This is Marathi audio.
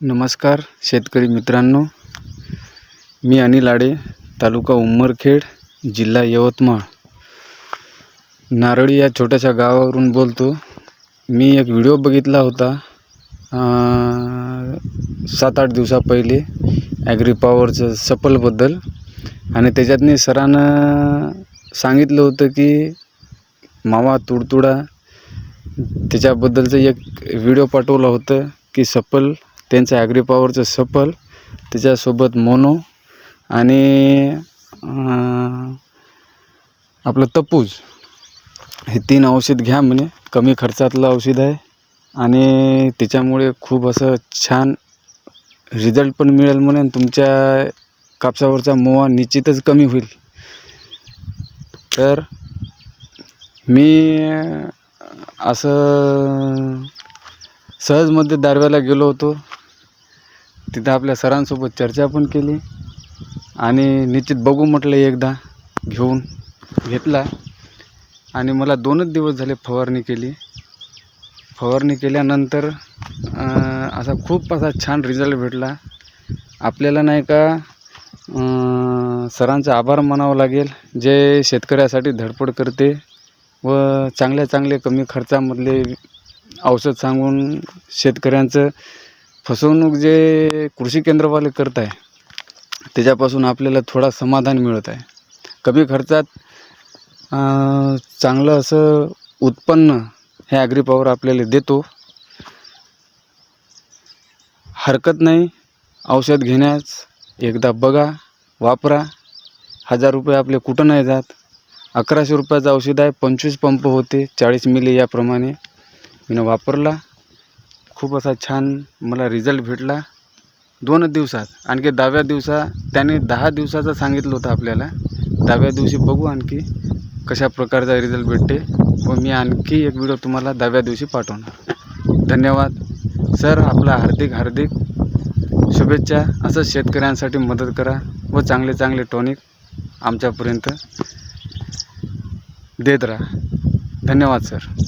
नमस्कार शेतकरी मित्रांनो. मी अनिल आडे तालुका उंबरखेड जिल्हा यवतमाळ. नारळी या छोट्याशा गावावरून बोलतो. मी एक व्हिडिओ बघितला होता सात आठ दिवसा पहिले ॲग्री पॉवरचं सफलबद्दल आणि त्याच्यातनी सरानं सांगितलं होतं की मावा तुडतुडा त्याच्याबद्दलचं एक व्हिडिओ पाठवला होतं की सफल त्यांचं ॲग्री पॉवरचं सफल त्याच्यासोबत मोनो आणि आपलं तपूज. हे तीन औषध घ्या म्हणे. कमी खर्चातलं औषध आहे. आणि त्याच्यामुळे खूप असं छान रिझल्ट पण मिळेल म्हणे आणि तुमच्या कापसावरचा मोवा निश्चितच कमी होईल. तर मी असं सहजमध्ये दारव्याला गेलो होतो. तिथं आपल्या सरांसोबत चर्चा पण केली आणि निश्चित बघू म्हटलं एकदा घेऊन घेतला. आणि मला दोनच दिवस झाले फवारणी केली. फवारणी केल्यानंतर असा खूप असा छान रिझल्ट भेटला. आपल्याला नाही का सरांचा आभार मानावं लागेल. जे शेतकऱ्यासाठी धडपड करते व चांगल्या चांगले कमी खर्चामधले औषध सांगून शेतकऱ्यांचं फसवणूक जे कृषी केंद्रवाले करत आहे त्याच्यापासून आपल्याला थोडा समाधान मिळत आहे. कमी खर्चात चांगलं असं उत्पन्न हे ॲग्री पॉवर आपल्याला देतो. हरकत नाही औषध घेण्यास एकदा बघा वापरा. हजार रुपये आपले कुठं नाही जात. अकराशे रुपयाचं औषध आहे पंचवीस पंप होते चाळीस मिली याप्रमाणे. मी वापरला. खूप असा छान मला रिझल्ट भेटला. दोनच दिवसात आणखी दहाव्या दिवसा त्याने दहा दिवसाचं सांगितलं होतं आपल्याला. दहाव्या दिवशी बघू आणखी कशा प्रकारचा रिझल्ट भेटते. व मी आणखी एक व्हिडिओ तुम्हाला दहाव्या दिवशी पाठवणार. धन्यवाद. सर आपला हार्दिक हार्दिक शुभेच्छा. असंच शेतकऱ्यांसाठी मदत करा व चांगले चांगले टॉनिक आमच्यापर्यंत देत राहा. धन्यवाद सर.